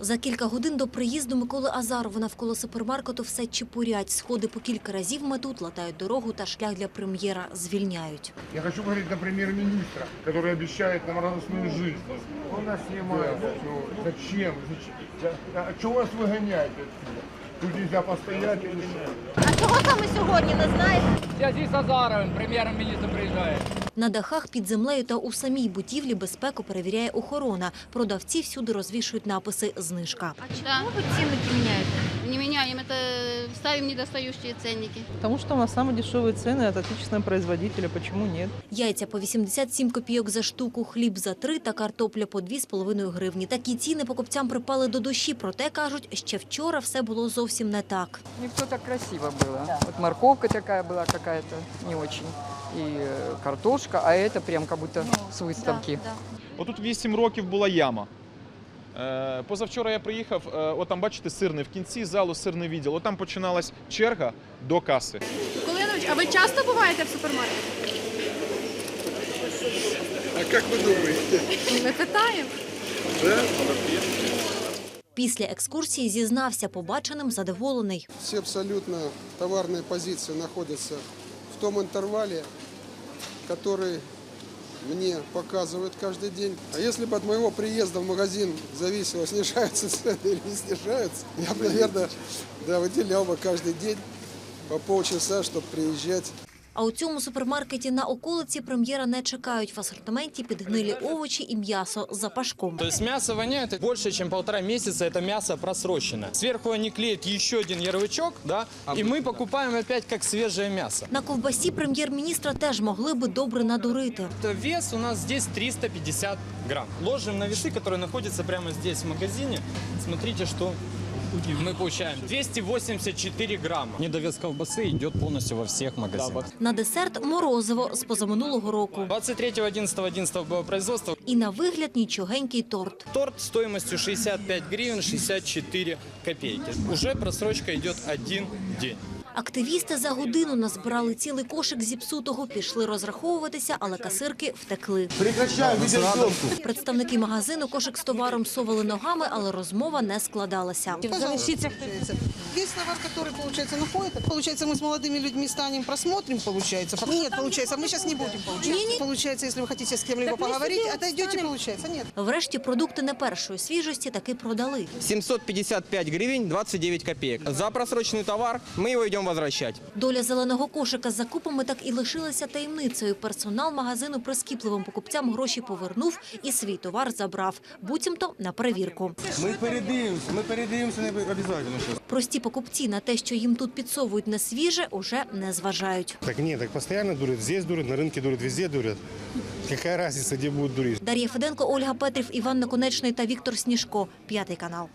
За кілька годин до приїзду Миколи Азарова навколо супермаркету все чепурять. Сходи по кілька разів метуть, латають дорогу та шлях для прем'єра звільняють. Я хочу говорить на премьер-министра, который обещает нам радостную жизнь. Он нас снимает. Ну, зачем? Зачем? А, а чего вас выгоняют отсюда? Тут нельзя постоять или что? А чого саме сьогодні не знаєте? В связи с Азаровым премьер-министр приезжает. На дахах під землею та у самій будівлі безпеку перевіряє охорона. Продавці всюди розвішують написи «Знижка». А чего вы ценники меняете? Не меняем, это ставим недостающие ценники. Потому что у нас самые дешевые цены от отечественного производителя. Почему нет? Яйця по 87 копійок за штуку, хліб за 3 та картопля по 2,5 гривні. Такі ціни покупцям припали до душі, проте, кажуть, ще вчора все було зовсім не так. Не все так красиво было. Вот морковка такая была какая-то не очень. И э, картошка, а это прям как будто с выставки. Отут 8 років була яма. Е, Позавчора я приїхав, е, от там бачите сирний, в кінці залу сирний відділ. От там починалась черга до каси. Миколинович, а ви часто буваєте в супермаркеті? А как вы думаете? Ми питаємо. Після екскурсії зізнався побаченим задоволений. Все абсолютно товарные позиции находятся в том интервале, который мне показывают каждый день. А если бы от моего приезда в магазин зависело, снижаются цены или не снижаются, я бы, наверное, да, выделял бы каждый день по полчаса, чтобы приезжать. А у цьому супермаркеті на околиці прем'єра не чекають. В асортименті підгнилі овочі і м'ясо з запашком. То есть мясо воняет больше, чем полтора месяца, это мясо просрочено. Сверху они клеят еще один ярлычок, да, и мы покупаем опять как свежее мясо. На ковбасі прем'єр-міністра теж могли би добре надурити. Это вес у нас здесь 350 грамм. Ложим на весы, которые находятся прямо здесь в магазине. Смотрите, что мы получаем. 284 грамма. Недовес колбасы идет полностью во всех магазинах. На десерт морозиво з позаминулого року. 23.11.11 было производство. І на вигляд нічогенький торт. Торт стоимостью 65 гривен 64 копейки. Уже просрочка идет один день. Активісти за годину назбирали цілий кошик зіпсутого, пішли розраховуватися, але касирки втекли. Прекращаем видеосъемку. Представники магазину кошик з товаром совали ногами, але розмова не складалася. Весь товар, который, получается, находит, получается, мы с молодыми людьми станем, просмотрим, получается. Нет, получается, мы сейчас не будем, получается. Получается, если вы хотите с кем-либо поговорить, отойдете, получается. Нет. Врешті продукти не першої свіжості таки продали. 755 гривен 29 копеек. За просроченный товар мы его идем возвращать. Доля зеленого кошика з закупами так і лишилася таємницею. Персонал магазину прискіпливим покупцям гроші повернув і свій товар забрав, буцімто на перевірку. Мы передивимся, мы передивимся не обязательно сейчас. Прості покупці на те, що їм тут підсовують не свіже, уже не зважають. Так нет, так постоянно дурят. Здесь дурят, на рынке дурят, везде дурят. Какая разница, где будут дурить? Дар'я Феденко, Ольга Петрів, Іван Наконечний та Віктор Сніжко. П'ятий канал.